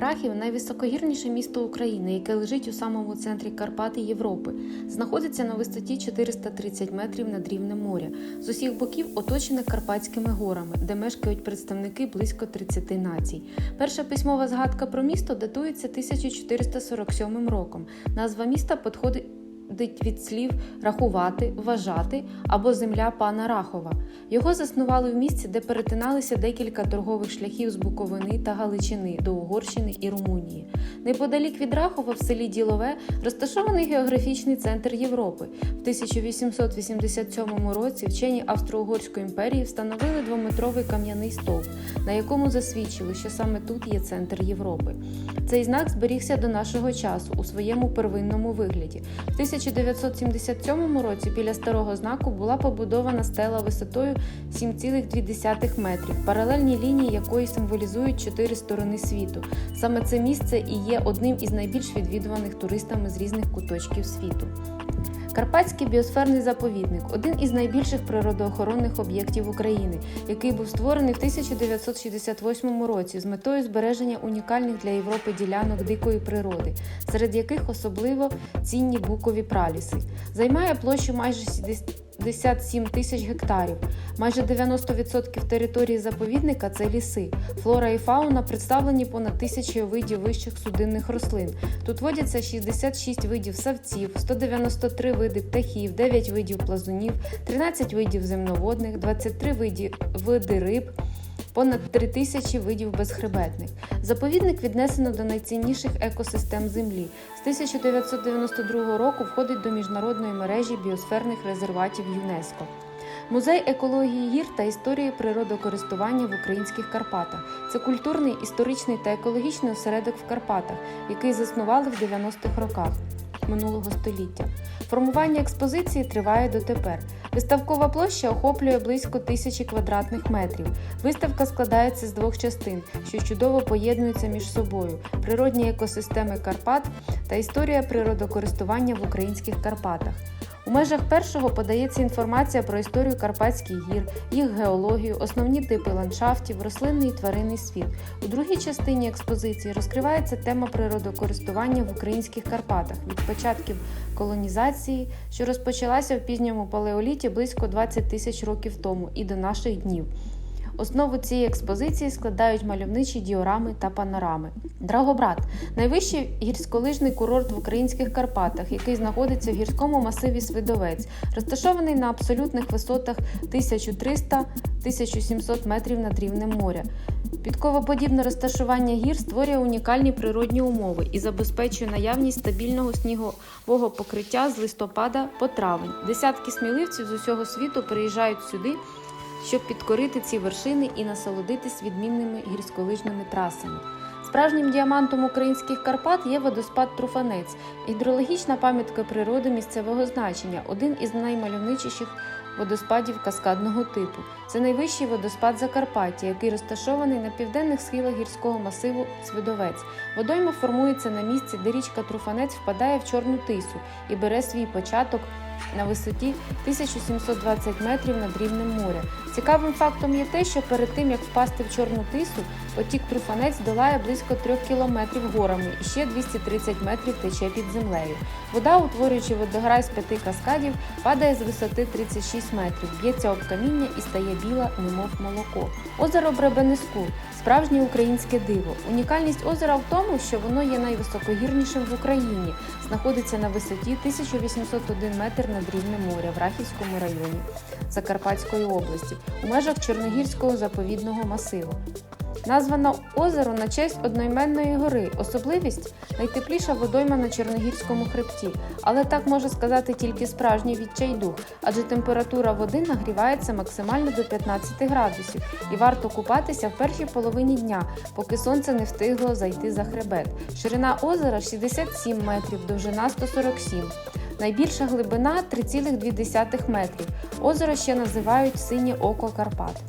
Рахів найвисокогірніше місто України, яке лежить у самому центрі Карпати Європи. Знаходиться на висоті 430 метрів над рівнем моря. З усіх боків оточене Карпатськими горами, де мешкають представники близько 30 націй. Перша письмова згадка про місто датується 1447 роком. Назва міста підходить від слів рахувати, вважати або земля пана Рахова. Його заснували в місці, де перетиналися декілька торгових шляхів з Буковини та Галичини до Угорщини і Румунії. Неподалік від Рахова, в селі Ділове, розташований географічний центр Європи. В 1887 році вчені Австро-Угорської імперії встановили двометровий кам'яний стовп, на якому засвідчили, що саме тут є центр Європи. Цей знак зберігся до нашого часу у своєму первинному вигляді. В 1977 році біля старого знаку була побудована стела висотою 7,2 метрів, паралельні лінії якої символізують чотири сторони світу. Саме це місце і є одним із найбільш відвідуваних туристами з різних куточків світу. Карпатський біосферний заповідник один із найбільших природоохоронних об'єктів України, який був створений в 1968 році з метою збереження унікальних для Європи ділянок дикої природи, серед яких особливо цінні букові праліси. Займає площу майже 67 тисяч гектарів. Майже 90% території заповідника це ліси. Флора і фауна представлені понад тисячі видів вищих судинних рослин. Тут водяться 66 видів савців, 193 види птахів, 9 видів плазунів, 13 видів земноводних, 23 види, види риб. Понад 3 тисячі видів безхребетних. Заповідник віднесено до найцінніших екосистем Землі. З 1992 року входить до міжнародної мережі біосферних резерватів ЮНЕСКО. Музей екології гір та історії природокористування в українських Карпатах. Це культурний, історичний та екологічний осередок в Карпатах, який заснували в 90-х роках минулого століття. Формування експозиції триває дотепер. Виставкова площа охоплює близько тисячі квадратних метрів. Виставка складається з двох частин, що чудово поєднуються між собою: природні екосистеми Карпат та історія природокористування в українських Карпатах. У межах першого подається інформація про історію Карпатських гір, їх геологію, основні типи ландшафтів, рослинний і тваринний світ. У другій частині експозиції розкривається тема природокористування в українських Карпатах від початків колонізації, що розпочалася в пізньому палеоліті близько 20 тисяч років тому, і до наших днів. Основу цієї експозиції складають мальовничі діорами та панорами. Драгобрат найвищий гірськолижний курорт в українських Карпатах, який знаходиться в гірському масиві Свидовець, розташований на абсолютних висотах 1300-1700 метрів над рівнем моря. Підковоподібне розташування гір створює унікальні природні умови і забезпечує наявність стабільного снігового покриття з листопада по травень. Десятки сміливців з усього світу приїжджають сюди щоб підкорити ці вершини і насолодитись відмінними гірськолижними трасами. Справжнім діамантом українських Карпат є водоспад Труфанець, гідрологічна пам'ятка природи місцевого значення, один із наймальовничіших водоспадів каскадного типу. Це найвищий водоспад Закарпаття, який розташований на південних схилах гірського масиву Свидовець. Водойма формується на місці, де річка Труфанець впадає в Чорну тису і бере свій початок на висоті 1720 метрів над рівнем моря. Цікавим фактом є те, що перед тим як впасти в Чорну тису, потік Труфанець долає близько 3 кілометрів горами і ще 230 метрів тече під землею. Вода, утворюючи водограй з п'яти каскадів, падає з висоти 36 метрів, б'ється об каміння і стає біла, немов молоко. Озеро Бребенеску справжнє українське диво. Унікальність озера в тому, що воно є найвисокогірнішим в Україні, знаходиться на висоті 1801 метр над рівнем моря в Рахівському районі Закарпатської області у межах Чорногірського заповідного масиву. Названо озеро на честь одноіменної гори. Особливість найтепліша водойма на Чорногірському хребті, але так може сказати тільки справжній відчайдух, адже температура води нагрівається максимально до 15 градусів і варто купатися в першій половині дня, поки сонце не встигло зайти за хребет. Ширина озера 67 метрів, довжина 147 Найбільша глибина 3,2 метрів. Озеро ще називають Синє око Карпат.